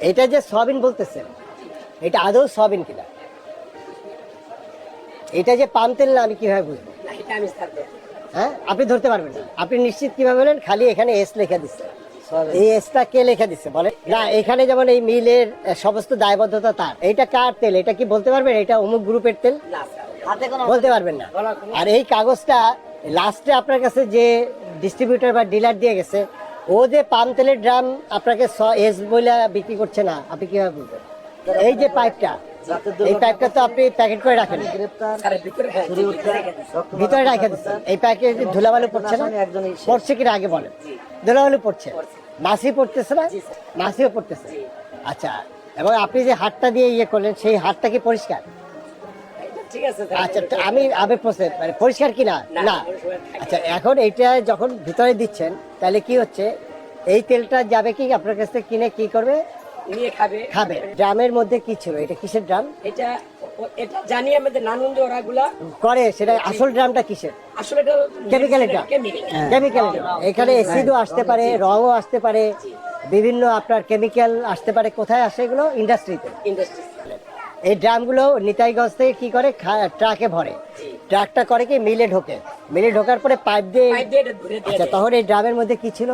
এটা যে সয়াবিন বলতেছেন এটা আদৌ সয়াবিন কিনা? এটা যে পাম তেল না আমি কীভাবে বুঝব। হ্যাঁ? আপনি ধরতে পারবেন না। আপনি নিশ্চিত কীভাবে বলেন? খালি এখানে এস লেখা দিচ্ছে এই এসটা কে লেখা দিচ্ছে বলে না এখানে যেমন এই মিলের সমস্ত দায়বদ্ধতা তার। এটা কার তেল? এটা কি বলতে পারবেন? এটা অমুক গ্রুপের তেল? বলতে পারবেন না। আর এই কাগজটা লাস্টে আপনার কাছে যে ডিস্ট্রিবিউটর বা ডিলার দিয়ে গেছে ও যে পাম তেলের ড্রাম আপনাকে এস বলে বিক্রি করছে না আপনি কীভাবে বুঝবেন? এই যে পাইপটা এই পাইপটা তো আপনি প্যাকেট করে রাখেন। ভিতরে রাখে এই প্যাকেটে ধুলাবালু পড়ছে না। পড়ছে কিনা আগে বলেন। ধুলাবালু পড়ছে। মাছি পড়তেছে না। মাছিও পড়তেছে। আচ্ছা এবং আপনি যে হাতটা দিয়ে ইয়ে করলেন সেই হাতটা কি পরিষ্কার? এটা। আচ্ছা আমি প্রশ্ন মানে পরিষ্কার না না, না কোনো থাকে আচ্ছা এখন এইটা যখন ভিতরে দিচ্ছেন তাহলে কি হচ্ছে? এই তেলটা যাবে কি আপনার কাছ থেকে কিনে কি করবে? নিয়ে খাবে। খাবে। ড্রামের মধ্যে কি ছিল? এটা কিসের ড্রাম? এটা এটা জানি আমাদের নানন্দ ওরাগুলা করে সেটা আসল ড্রামটা কিসের? আসলে এটা কেমিক্যাল এটা। কেমিক্যাল এখানে অ্যাসিডও আসতে পারে রঙও আসতে পারে বিভিন্ন আপনার কেমিক্যাল আসতে পারে। কোথায় আসে এগুলো? ইন্ডাস্ট্রিতে ইন্ডাস্ট্রি এই ড্রামগুলো নিতাইগঞ্জ থেকে কি করে? ট্রাকে ভরে। ট্রাকটা করে কি? মিলে ঢোকে। মিলে ঢোকার পরে পাইপ দিয়ে আচ্ছা তখন এই ড্রামের মধ্যে কি ছিল?